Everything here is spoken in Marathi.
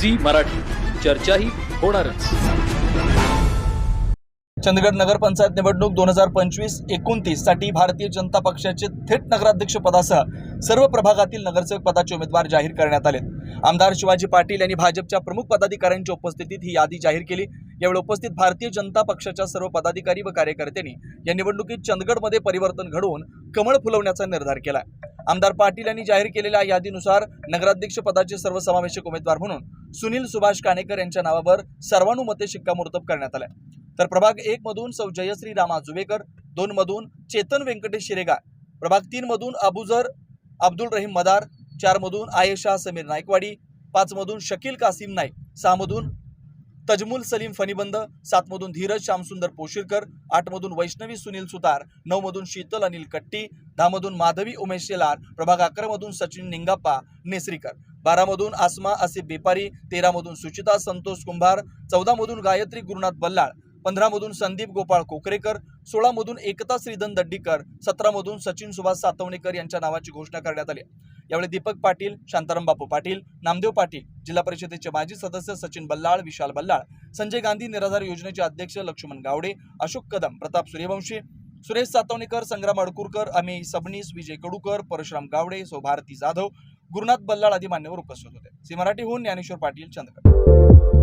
झी मराठी. चर्चाही होणारच. चंदगड नगरपंचायत निवडणूक दोन हजार पंचवीस एकोणतीससाठी भारतीय जनता पक्षाचे थेट नगराध्यक्ष पदासह सर्व प्रभागातील नगरसेवक पदाचे उमेदवार जाहीर करण्यात आले आमदार शिवाजी पाटील यांनी भाजपच्या प्रमुख पदाधिकाऱ्यांच्या उपस्थितीत ही यादी जाहीर केली. यावेळी उपस्थित भारतीय जनता पक्षाच्या सर्व पदाधिकारी व कार्यकर्त्यांनी या निवडणुकीत चंदगडमध्ये परिवर्तन घडवून कमळ फुलवण्याचा निर्धार केला. आमदार पाटील यांनी जाहीर केलेल्या यादीनुसार नगराध्यक्ष पदाचे सर्वसमावेशक उमेदवार म्हणून सुनील सुभाष काणेकर यांच्या नावावर सर्वानुमते शिक्कामोर्तब करण्यात आलं तर प्रभाग एक मधून सौ जयश्री रामा जुवेकर दोन मधून चेतन व्यंकटेश शिरेगा प्रभाग तीन मधून अबुजर अब्दुल रहीम मदार चार मधून आयशा समीर नायकवाडी पाच मधून शकील कासिम नाईक सहा मधून तजमुल सलीम फणीबंद सात मधून धीरज श्यामसुंदर पोशिरकर आठमधून वैष्णवी सुनील सुतार नऊमधून शीतल अनिल कट्टी दहामधून माधवी उमेश शेलार प्रभाग अकरामधून सचिन निंगाप्पा नेसरीकर. बारामधून आसमा असे बेपारी तेरामधून सुचिता संतोष कुंभार चौदामधून गायत्री गुरुनाथ बल्लाळ पंधरामधून संदीप गोपाळ कोकरेकर सोळामधून एकता श्रीधन दड्डीकर सतरामधून सचिन सुभाष सातवणेकर यांच्या नावाची घोषणा करण्यात आली यावेळी दीपक पाटील शांताराम बापू पाटील नामदेव पाटील जिल्हा परिषदेचे माजी सदस्य सचिन बल्लाळ विशाल बल्लाळ संजय गांधी निराधार योजनेचे अध्यक्ष लक्ष्मण गावडे अशोक कदम प्रताप सूर्यवंशी सुरेश सातवणेकर संग्राम अडकुरकर अमेय सबनीस विजय कडूकर परशुराम गावडे सौभारती जाधव गुरुनाथ बल्लाळ आदी मान्यवर उपस्थित होते. सी मराठीहून ज्ञानेश्वर पाटील चंदगड